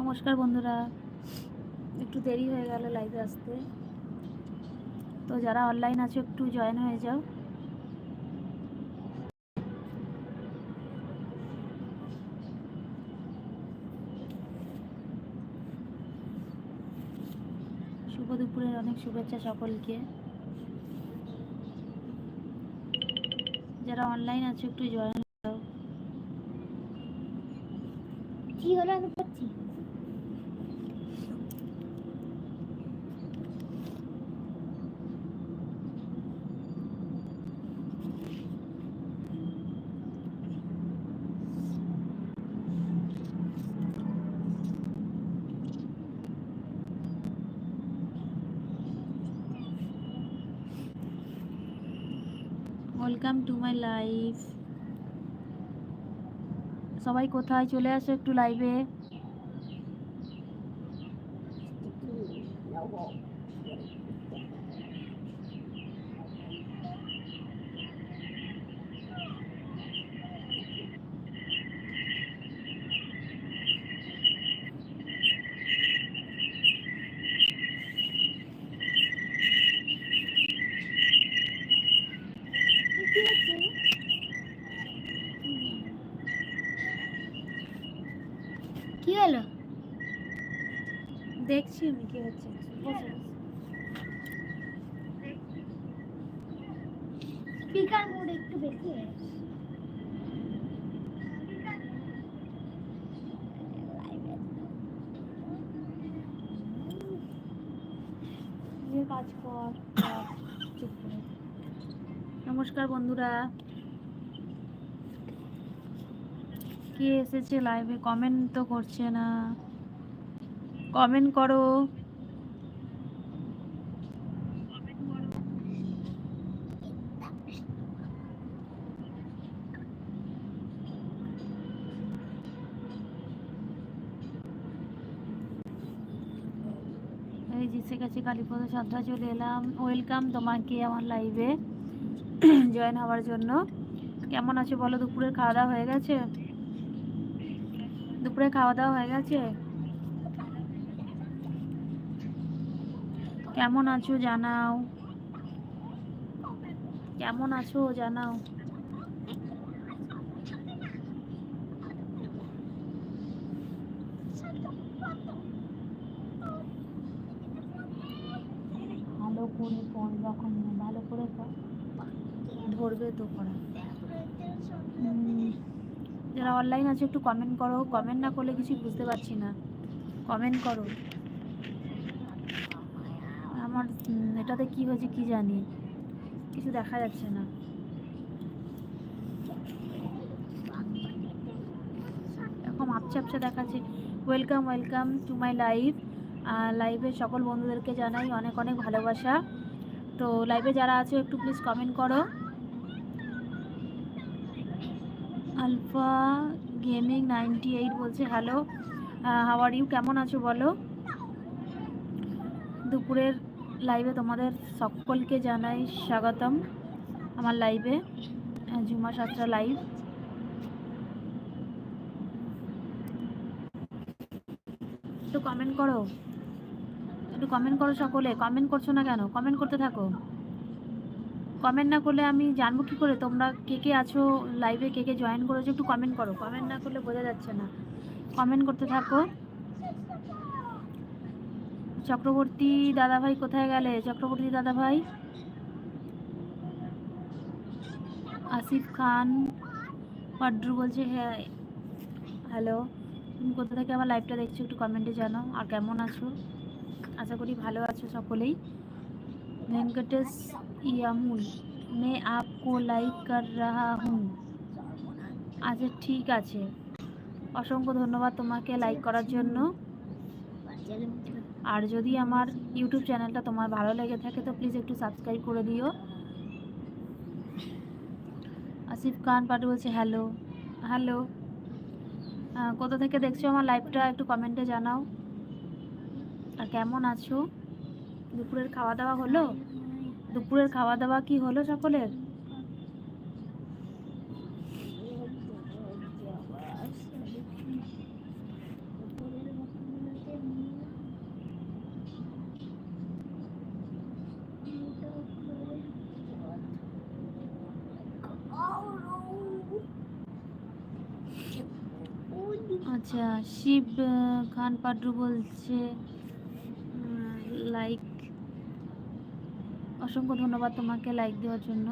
নমস্কার বন্ধুরা। একটু দেরি হয়ে গেল লাইভে আসতে। তো যারা অনলাইন আছো, একটু জয়েন হয়ে যাও। শুভ দুপুরের অনেক শুভেচ্ছা সকলকে। যারা অনলাইন আছো, একটু জয়েন হও কি হলো আমি পাচ্ছি ওয়েলকাম টু মাই লাইফ সবাই কোথায় চলে আসো একটু লাইভে কি হচ্ছে কি হলো স্পিকার মোড একটু বেশি কাজ করে। নমস্কার বন্ধুরা। কে এসেছে লাইভে কমেন্ট তো করছে না। কমেন্ট করো এই জিসে কাছে কালীপদ শ্রদ্ধা চলে এলাম। ওয়েলকাম তোমাকে আমার লাইভে জয়েন হওয়ার জন্য। কেমন আছো বলো? দুপুরের খাওয়া দাওয়া হয়ে গেছে? দুপুরে খাওয়া দাওয়া হয়ে গেছে? কেমন আছো জানাও। কেমন আছো জানাও ভালো করে পড় যখন ভালো করে পড় ধরবে তো পড়া উম, যারা অনলাইন আছে, একটু কমেন্ট করো। কমেন্ট না করলে কিছু বুঝতে পারছি না। কমেন্ট করো। আমার এটাতে কি হয়েছে কি জানি। কিছু দেখা যাচ্ছে না। এরকম আপচা আপচা দেখাচ্ছে। Welcome welcome to my live লাইভে সকল বন্ধুদেরকে জানাই অনেক অনেক ভালোবাসা। তো লাইভে যারা আছে, একটু প্লিজ কমেন্ট করো। আলফা গেমিং নাইনটি এইট বলছে, হ্যালো হাওয়ার ইউ কেমন আছো বলো? দুপুরের লাইভে তোমাদের সকলকে জানাই স্বাগতম আমার লাইভে ঝুমা সাতটা লাইভ একটু কমেন্ট করো। একটু কমেন্ট করো সকলে। কমেন্ট করছ না কেন? কমেন্ট করতে থাকো। কমেন্ট না করলে আমি জানব কি করে? তোমরা কে কে আছো লাইভে কে কে জয়েন করেছ? একটু কমেন্ট করো। কমেন্ট না করলে বোঝা যাচ্ছে না। কমেন্ট করতে থাকো। চক্রবর্তী দাদাভাই কোথায় গেলে? চক্রবর্তী দাদাভাই? আসিফ খান। পাড্রু বলছে হ্যাঁ হ্যালো তুমি কোথা থেকে আমার লাইভটা দেখছ? একটু কমেন্টে জানো আর কেমন আছো? আশা করি ভালো আছো সকলেই। वेंकटेश ইয়ামুল मैं आपको লাইক कर रहा हूँ আচ্ছা ঠিক আছে অসংখ্য ধন্যবাদ তোমাকে লাইক করার জন্য আর যদি আমার ইউটিউব চ্যানেলটা তোমার ভালো লেগে থাকে তো প্লিজ একটু সাবস্ক্রাইব করে দিও আসিফ খান পাটু বলছে হ্যালো হ্যালো কোথা থেকে দেখছো আমার লাইভটা একটু কমেন্টে জানাও আর কেমন আছো দুপুরের খাওয়া দাওয়া হলো? দুপুরের খাওয়া দাওয়া কি হলো সকলের? আচ্ছা শিব খান পাড্রু বলছে অসংখ্য ধন্যবাদ তোমাকে লাইক দেওয়ার জন্য।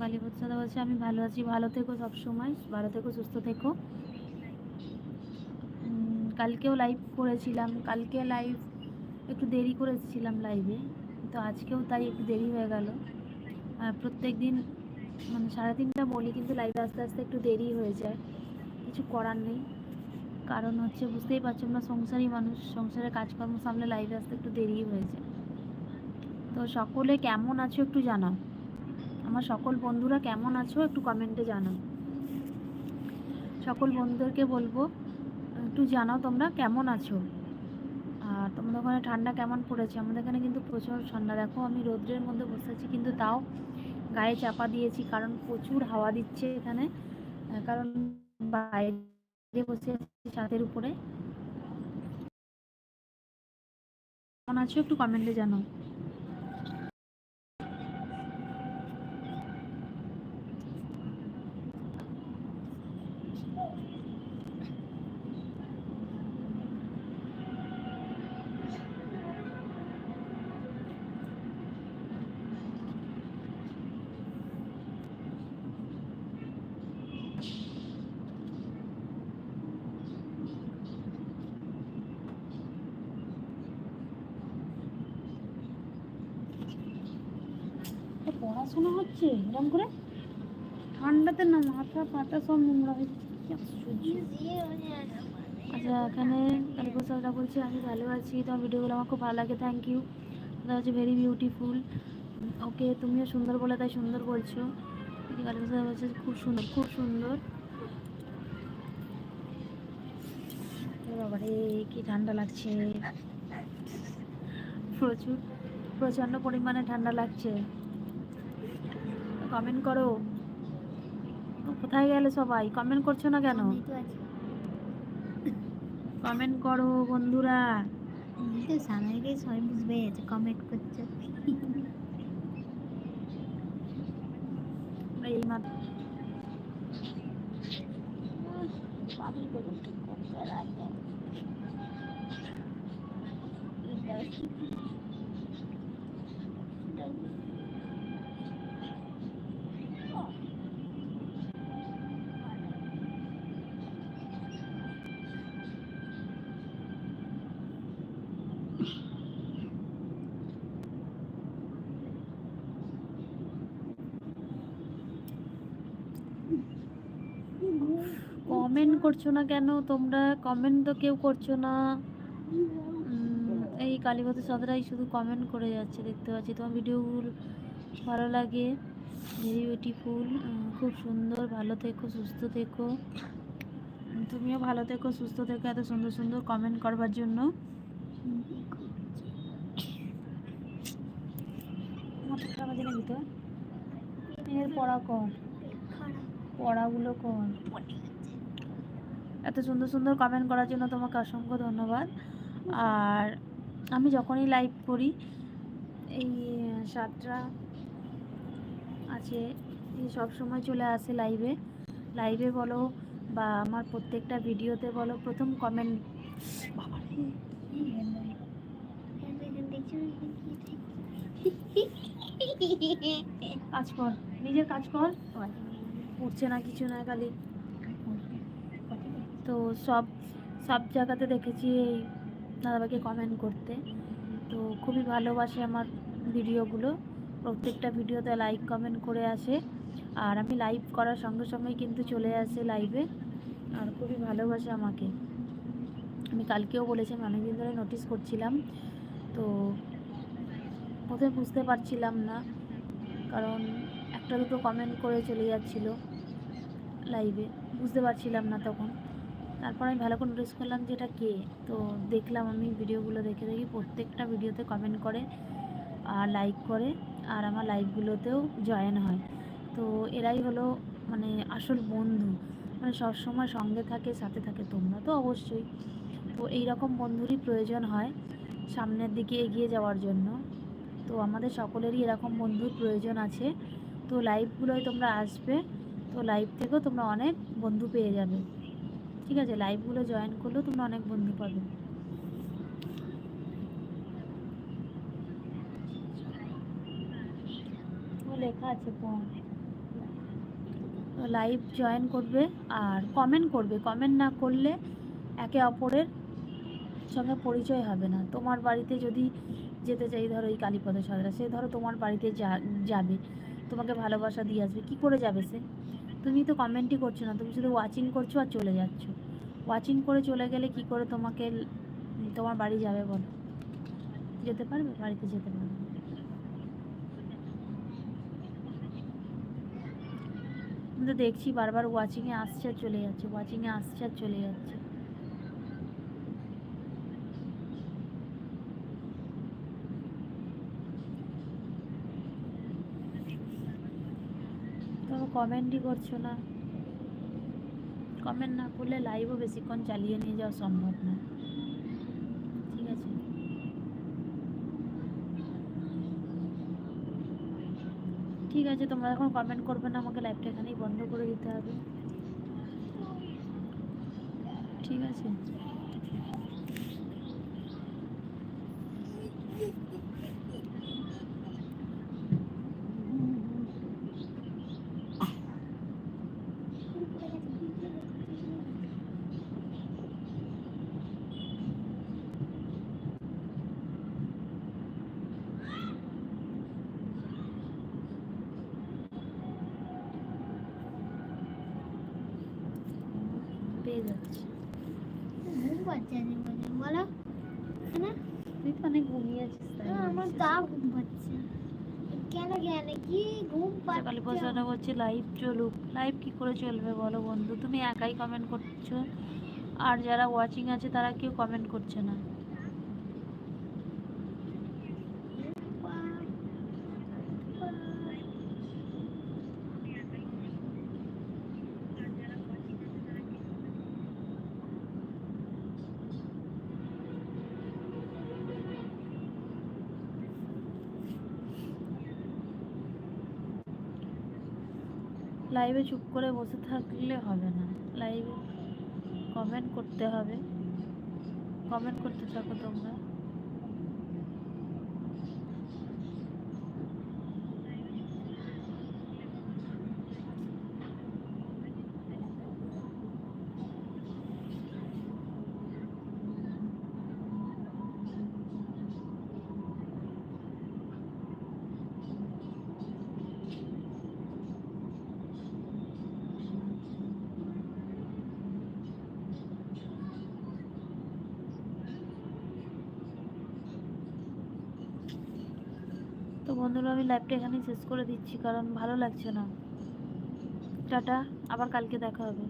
কালীপদ সাদা বলছে, আমি ভালো আছি, ভালো থেকো সবসময়, ভালো থেকো, সুস্থ থেকো। কালকেও লাইভ করেছিলাম, কালকে লাইভ একটু দেরি করেছিলাম লাইভে তো আজকেও তাই একটু দেরি হয়ে গেল। প্রত্যেক দিন মানে সাড়ে তিনটা বলি, কিন্তু লাইভে আস্তে আস্তে একটু দেরি হয়ে যায়, কিছু করার নেই। কারণ হচ্ছে, বুঝতেই পারছ, আমরা সংসারী মানুষ, সংসারে কাজকর্ম সামলে লাইভে আসতে একটু দেরি হয়ে যায়। তো সকলে কেমন আছো একটু জানাও। আমার সকল বন্ধুরা কেমন আছো একটু কমেন্টে জানাও। সকল বন্ধুদেরকে বলব, একটু জানাও তোমরা কেমন আছো। আর তোমাদের ওখানে ঠান্ডা কেমন পড়েছে? আমাদের এখানে কিন্তু প্রচুর ঠান্ডা। দেখো আমি রোদ্রের মধ্যে বসে আছি, কিন্তু তাও গায়ে চাপা দিয়েছি, কারণ প্রচুর হাওয়া দিচ্ছে এখানে। কারণ বাইরে বসে আছি ছাদের উপরে। কেমন আছো একটু কমেন্টে জানাও। পড়াশোনা হচ্ছে? এরকম করে? ঠান্ডাতে না, মাথা পাতা সব নোংরা হয়ে আচ্ছা এখানে কালীপুর সালটা বলছে, আমি ভালো আছি। তোমার ভিডিওগুলো আমার খুব ভালো লাগে। থ্যাংক ইউ এটা হচ্ছে ভেরি বিউটিফুল ওকে, তুমিও সুন্দর বলে, তাই সুন্দর বলছো। বলছে, খুব সুন্দর খুব সুন্দর। বাবারে, কি ঠান্ডা লাগছে। প্রচুর, প্রচণ্ড পরিমাণে ঠান্ডা লাগছে। কমেন্ট করো। কোথায় গেলে সবাই? কমেন্ট করছ না কেন? কমেন্ট করো বন্ধুরা। তো সামনে গিয়ে সবাই বুঝবে যে কমেন্ট করছ এই মাত্র কমেন্ট করছ না কেন? তোমরা কমেন্ট তো কেউ করছ না। এই কালীপতি সদরাই শুধু কমেন্ট করে যাচ্ছে, দেখতে পাচ্ছি। তোমার ভিডিওগুলো ভালো লাগে? ভেরি বিউটিফুল খুব সুন্দর। ভালো থেকো, সুস্থ থেকো। তুমিও ভালো থেকো, সুস্থ থেকো, এত সুন্দর সুন্দর কমেন্ট করবার জন্য। পড়া কর। পড়াগুলো কর। এত সুন্দর সুন্দর কমেন্ট করার জন্য তোমাকে অসংখ্য ধন্যবাদ। আর আমি যখনই লাইভ করি এই সাতটা আছে সব সময় চলে আসে লাইভে লাইভে বলো বা আমার প্রত্যেকটা ভিডিওতে বলো প্রথম কমেন্ট কাজ কর নিজের কাজ কর। উঠছে না কিছু না খালি। তো সব সব জায়গাতে দেখেছি এই দাদাভাইকে কমেন্ট করতে। তো খুবই ভালোবাসে আমার ভিডিওগুলো। প্রত্যেকটা ভিডিওতে লাইক কমেন্ট করে আসে। আর আমি লাইভ করার সঙ্গে সঙ্গেই কিন্তু চলে আসে লাইভে আর খুবই ভালোবাসে আমাকে। আমি কালকেও বলেছি আমি অনেকদিন ধরে নোটিস করছিলাম। তো প্রথমে বুঝতে পারছিলাম না। কারণ একটা দুটো কমেন্ট করে চলে যাচ্ছিল লাইভে বুঝতে পারছিলাম না তখন। তারপর আমি ভালো করে নোটিস করলাম যে এটা কে? তো দেখলাম আমি ভিডিওগুলো দেখে দেখি প্রত্যেকটা ভিডিওতে কমেন্ট করে আর লাইক করে আর আমার লাইভগুলোতেও জয়েন হয়। তো এরাই হলো মানে আসল বন্ধু। মানে সবসময় সঙ্গে থাকে, সাথে থাকে তোমরা তো অবশ্যই। তো এই রকম বন্ধুরই প্রয়োজন হয় সামনের দিকে এগিয়ে যাওয়ার জন্য। তো আমাদের সকলেরই এরকম বন্ধুর প্রয়োজন আছে। তো লাইভগুলোয় তোমরা আসবে, তো লাইভ থেকেও তোমরা অনেক বন্ধু পেয়ে যাবে। ঠিক আছে লাইভগুলো জয়েন করলেও তোমরা অনেক বন্ধু পাবে। লেখা আছে লাইভ জয়েন করবে আর কমেন্ট করবে। কমেন্ট না করলে একে অপরের সঙ্গে পরিচয় হবে না। তোমার বাড়িতে যদি যেতে চাই, ধরো এই কালীপদ সদরা সে ধরো তোমার বাড়িতে যাবে। তোমাকে ভালোবাসা দিয়ে আসবে। কি করে যাবে সে? তুমি তো কমেন্টই করছ না, তুমি শুধু ওয়াচিং করছ আর চলে যাচ্ছ। ওয়াচিং করে চলে গেলে কি করে তোমাকে তোমার বাড়ি যাবে বলো? যেতে পারবে? বাড়িতে যেতে পারবে। আমি তো দেখছি বারবার ওয়াচিংয়ে আসছে আর চলে যাচ্ছে ওয়াচিংয়ে আসছে আর চলে যাচ্ছে তোমরা কমেন্টই করছ না। কমেন্ট না করলে লাইভও বেশিক্ষণ চালিয়ে নিয়ে যাওয়া সম্ভব না। ঠিক আছে। ঠিক আছে, তোমরা এখন কমেন্ট করবে না, আমাকে লাইভটা এখানেই বন্ধ করে দিতে হবে। ঠিক আছে। পেয়ে যাচ্ছি। ঘুম পাচ্ছে বলো না তুই তো অনেক তাই আমার তা ঘুম পাচ্ছে। কেন কেন কি ঘুম আচ্ছা, বলছে লাইভ চলুক। লাইভ কি করে চলবে বলো বন্ধু? তুমি একাই কমেন্ট করছ। আর যারা ওয়াচিং আছে তারা কেউ কমেন্ট করছে না। লাইভে চুপ করে বসে থাকলে হবে না। লাইভে কমেন্ট করতে হবে। কমেন্ট করতে থাকো তোমরা তো বন্ধুরা, আমি লাইভটা এখানেই শেষ করে দিচ্ছি, কারণ ভালো লাগছে না। টাটা, আবার কালকে দেখা হবে।